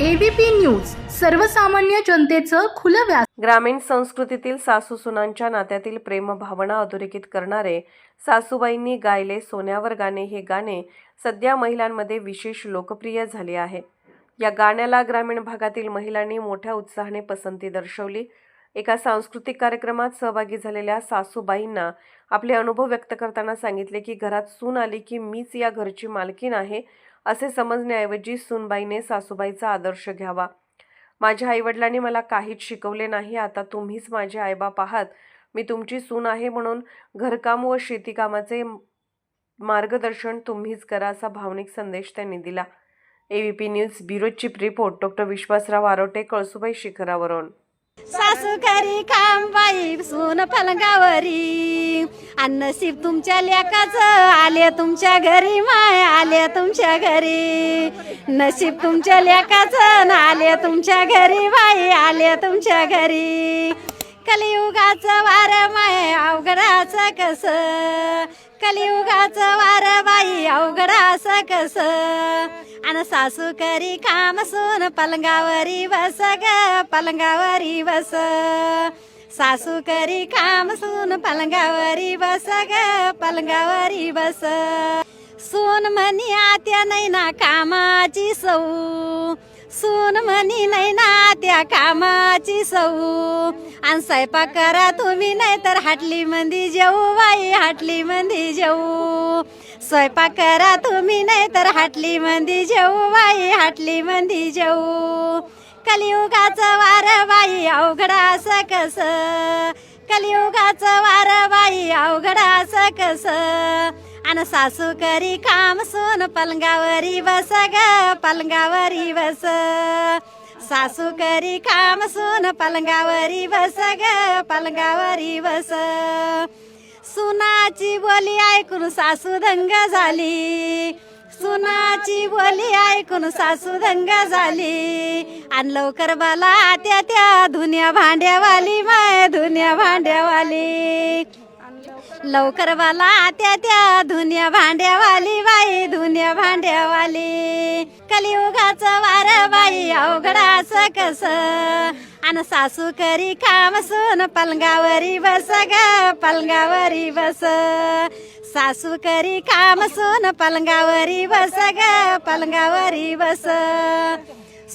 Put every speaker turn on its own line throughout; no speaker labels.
ABP news सर्वसामान्य जनतेचं खुलं व्यास
ग्रामीण संस्कृतीतील सासू सुनांच्या नात्यातील प्रेम भावना अधोरेखित करणारे सासूबाईंनी गायले सोन्यावर गाणे हे गाणे सध्या महिलांमध्ये विशेष लोकप्रिय झाले आहे. या गाण्याला ग्रामीण भागातील महिलांनी मोठ्या उत्साहाने पसंती दर्शवली. एका सांस्कृतिक कार्यक्रमात सहभागी झालेल्या सासूबाईंना आपले अनुभव व्यक्त करताना सांगितले की घरात सून आली की मीच या घरची मालकीन आहे. असे समजण्याऐवजी सूनबाईने सासूबाईचा आदर्श घ्यावा. माझ्या आईवडिलांनी मला काहीच शिकवले नाही. आता तुम्हीच माझे आईबाप आहात. मी तुमची सून आहे म्हणून घरकाम व शेतीकामाचे मार्गदर्शन तुम्हीच करा असा भावनिक संदेश त्यांनी दिला. A V P news bureau chief report doctor Vishwasrao Arote Kalsubai शिखरावरून.
सासू घरी खांबाई बाई सून पलंगावरी नसीब तुमच्या लेकाचं आले तुमच्या घरी माय आले तुमच्या घरी. नशीब तुमच्या लेकाचं आले तुमच्या घरी बाई आले तुमच्या घरी. कलियुगाचं वार माय अवघडाचं कस? कलियुगाचं वार बाई अवघडास कस? आणि सासू करी काम सून पलंगावरी बस ग पलंगावरी बस. सासू करी काम सून पलंगावरी बस ग पलंगावरी बस. सून म्हणी आत्या नाही ना कामाची सऊ. सून म्हणी नाही ना त्या कामाची सऊ. आणि स्वयंपाक करा तुम्ही नाही तर हाटली मंदी जेऊ बाई. हाटली मंदी जेऊ. स्वयंपाक करा तुम्ही नाही तर हाटली मंदी जेऊ. बाई हाटली मंदी जेऊ. कलियुगाचं वार बाई अवघड असं कस? कलियुगाचं वार बाई अवघड असं कस? आणि सासू करी काम सोन पलंगावरी बस ग पलंगावरी बस. सासू करी काम सोन पलंगावरी बस ग पलंगावरी बस. सुनाची बोली ऐकून सासू दंग झाली. सुनाची बोली ऐकून सासू दंग झाली. आणि लवकर मला त्या त्या धुन्या भांड्यावाली माय धुन्या भांड्यावाली. लवकर मला त्या त्या धुन्या भांड्यावाली बाई धुन्या भांड्यावाली. कलियुगाचं वार बाई अवघडाचं कस? आणि सासू करी काम सून पलंगावरी बस ग पलंगावरी बस. सासू करी काम सून पलंगावरी बस ग पलंगावरी बस.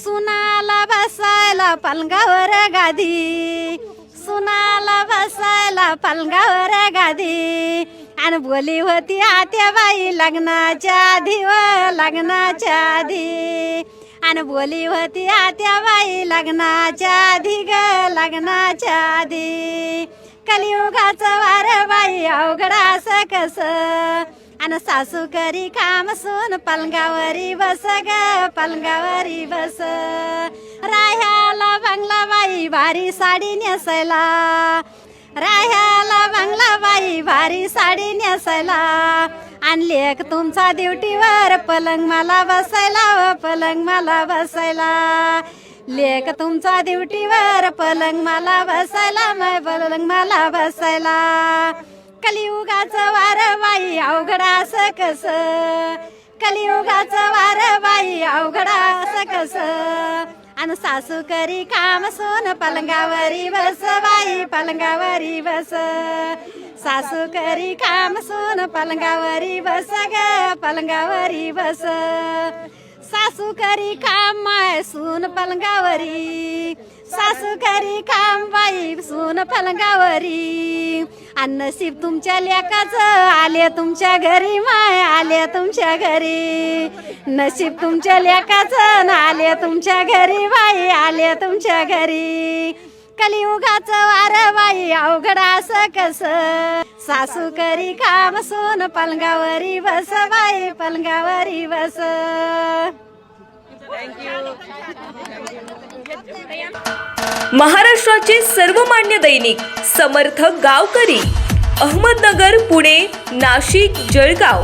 सुनाला बसायला पलंगावर गादी. सुनाला बसायला पलंगावर गादी. आणि बोली होती आत्या बाई लग्नाच्या आधी व लग्नाच्या आधी. आणि बोली होती आत्या बाई लग्नाच्या आधी ग लग्नाच्या आधी. कलियुगाचं वार बाई अवघडा कस? आणि सासू करी काम सून पलंगावरी बस ग पलंगावरी बस. राह्याला बंगला बाई भारी साडी नेसायला. राह्याला बंगला बाई भारी साडी नेसायला. आणली एक तुमचा ड्युटीवर पलंग मला बसायला पलंग मला बसायला. लेख तुमचा ड्युटीवर पलंग मला बसायला मग पलंग मला बसायला. कलियुगाचं वार बाई अवघड असं कस? कलियुगाचं वार बाई अवघडा असं कस? आणि सासू करी काम सोन पलंगावरी बस बाई पलंगावरी बस. सासू करी काम सोन पलंगावरी बस ग पलंगावरी बस. सासू करी काम माय सून पलंगावरी. सासू करी काम बाई सून पलंगावरी. आणि नशीब तुमच्या लेकाच आले तुमच्या घरी माय आल्या तुमच्या घरी. नशीब तुमच्या लेकाचं न आले तुमच्या घरी. बाई आले तुमच्या घरी. कलियुगाचं वार बाई अवघड असं कस? सासू करी काम सोन पलंगावरी बस बाई पलंगावरी बस.
महाराष्ट्राचे सर्वमान्य दैनिक समर्थ गावकरी अहमदनगर पुणे नाशिक जळगाव.